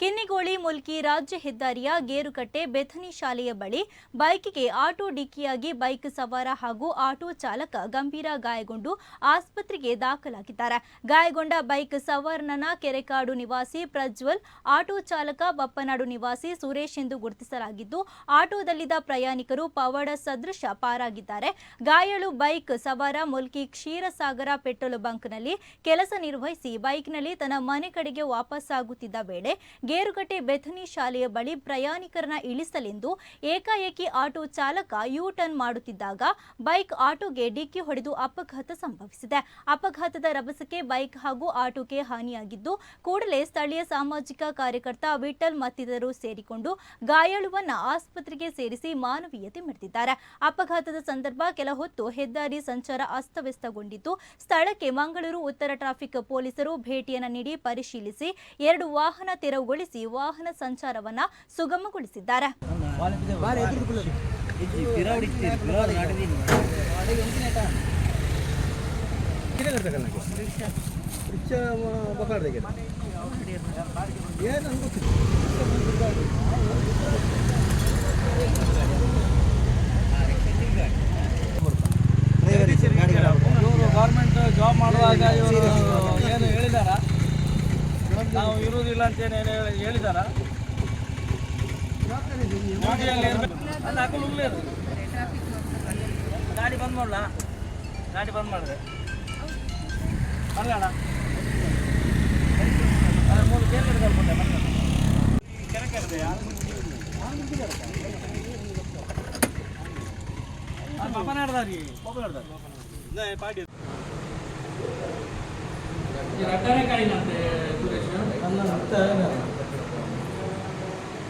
ಕಿನ್ನಿಗೋಳಿ ಮುಲ್ಕಿ ರಾಜ್ಯ ಹೆದ್ದಾರಿಯ ಗೇರುಕಟ್ಟೆ ಬೆಥನಿ ಶಾಲೆಯ ಬಳಿ ಬೈಕ್ಗೆ ಆಟೋ ಡಿಕ್ಕಿಯಾಗಿ ಬೈಕ್ ಸವಾರ ಹಾಗೂ ಆಟೋ ಚಾಲಕ ಗಂಭೀರ ಗಾಯಗೊಂಡು ಆಸ್ಪತ್ರೆಗೆ ದಾಖಲಾಗಿದ್ದಾರೆ. ಗಾಯಗೊಂಡ ಬೈಕ್ ಸವಾರನ ಕೆರೆಕಾಡು ನಿವಾಸಿ ಪ್ರಜ್ವಲ್, ಆಟೋ ಚಾಲಕ ಬಪ್ಪನಾಡು ನಿವಾಸಿ ಸುರೇಶ್ ಎಂದು ಗುರುತಿಸಲಾಗಿದ್ದು, ಆಟೋದಲ್ಲಿದ್ದ ಪ್ರಯಾಣಿಕರು ಪವಾಡ ಸದೃಶ ಪಾರಾಗಿದ್ದಾರೆ. ಗಾಯಾಳು ಬೈಕ್ ಸವಾರ ಮುಲ್ಕಿ ಕ್ಷೀರಸಾಗರ ಪೆಟ್ರೋಲ್ ಬಂಕ್ನಲ್ಲಿ ಕೆಲಸ ನಿರ್ವಹಿಸಿ ಬೈಕ್ನಲ್ಲಿ ತನ್ನ ಮನೆ ಕಡೆಗೆ ವಾಪಸ್ಸಾಗುತ್ತಿದ್ದ ವೇಳೆ ಗೇರುಕಟ್ಟೆ ಬೆಥನಿ ಶಾಲೆಯ ಬಳಿ ಪ್ರಯಾಣಿಕರನ್ನ ಇಳಿಸಲೆಂದು ಏಕಾಏಕಿ ಆಟೋ ಚಾಲಕ ಯೂ ಟರ್ನ್ ಮಾಡುತ್ತಿದ್ದಾಗ ಬೈಕ್ ಆಟೋಗೆ ಡಿಕ್ಕಿ ಹೊಡೆದು ಅಪಘಾತ ಸಂಭವಿಸಿದೆ. ಅಪಘಾತದ ರಭಸಕ್ಕೆ ಬೈಕ್ ಹಾಗೂ ಆಟೋಗೆ ಹಾನಿಯಾಗಿದ್ದು, ಕೂಡಲೇ ಸ್ಥಳೀಯ ಸಾಮಾಜಿಕ ಕಾರ್ಯಕರ್ತ ವಿಠಲ್ ಮತ್ತಿತರರು ಸೇರಿಕೊಂಡು ಗಾಯಾಳುವನ್ನ ಆಸ್ಪತ್ರೆಗೆ ಸೇರಿಸಿ ಮಾನವೀಯತೆ ಮೆರೆದಿದ್ದಾರೆ. ಅಪಘಾತದ ಸಂದರ್ಭ ಕೆಲ ಹೊತ್ತು ಹೆದ್ದಾರಿ ಸಂಚಾರ ಅಸ್ತವ್ಯಸ್ತಗೊಂಡಿದ್ದು, ಸ್ಥಳಕ್ಕೆ ಮಂಗಳೂರು ಉತ್ತರ ಟ್ರಾಫಿಕ್ ಪೊಲೀಸರು ಭೇಟಿಯನ್ನು ನೀಡಿ ಪರಿಶೀಲಿಸಿ ಎರಡು ವಾಹನ ಸ್ಥಗಿತಗೊಳಿಸಿ ವಾಹನ ಸಂಚಾರವನ್ನ ಸುಗಮಗೊಳಿಸಿದ್ದಾರೆ. ಗೌರ್ಮೆಂಟ್ ಜಾಬ್ ಮಾಡುವಾಗ ಇವರು ನಾವು ಇರುವುದಿಲ್ಲ ಅಂತ ಏನು ಹೇಳಿ ಹೇಳಿದಾರ ಡ್ಯೂಟಿಯಲ್ಲಿ ಇರ್ಬೇಕು. ಅಲ್ಲಿ ಹಾಕೊಂಡು ಹೋಗ್ಲೇ ಇರು. ಗಾಡಿ ಬಂದ್ ಮಾಡಲ ಗಾಡಿ ಬಂದ್ ಮಾಡಿದೆ ಅಲ್ಲಣ್ಣ ಅಲ್ಲ, ಮೂರು ಬೇರೆ ಕಡೆ ಕರ್ಕೊಂಡೆ ಮತ್ತೆ. ಕೆರೆ ಕೆರೆದೆಯಾ? ಆ, ಪಾಪನ ಹಿಡ್ದಾರಿ ಪಾಪ ಹಿಡ್ದಾರಿ ಪಾಡಿ ಈ ರಟ್ಟನೆ ಕಾಯಿನಂತೆ bacana.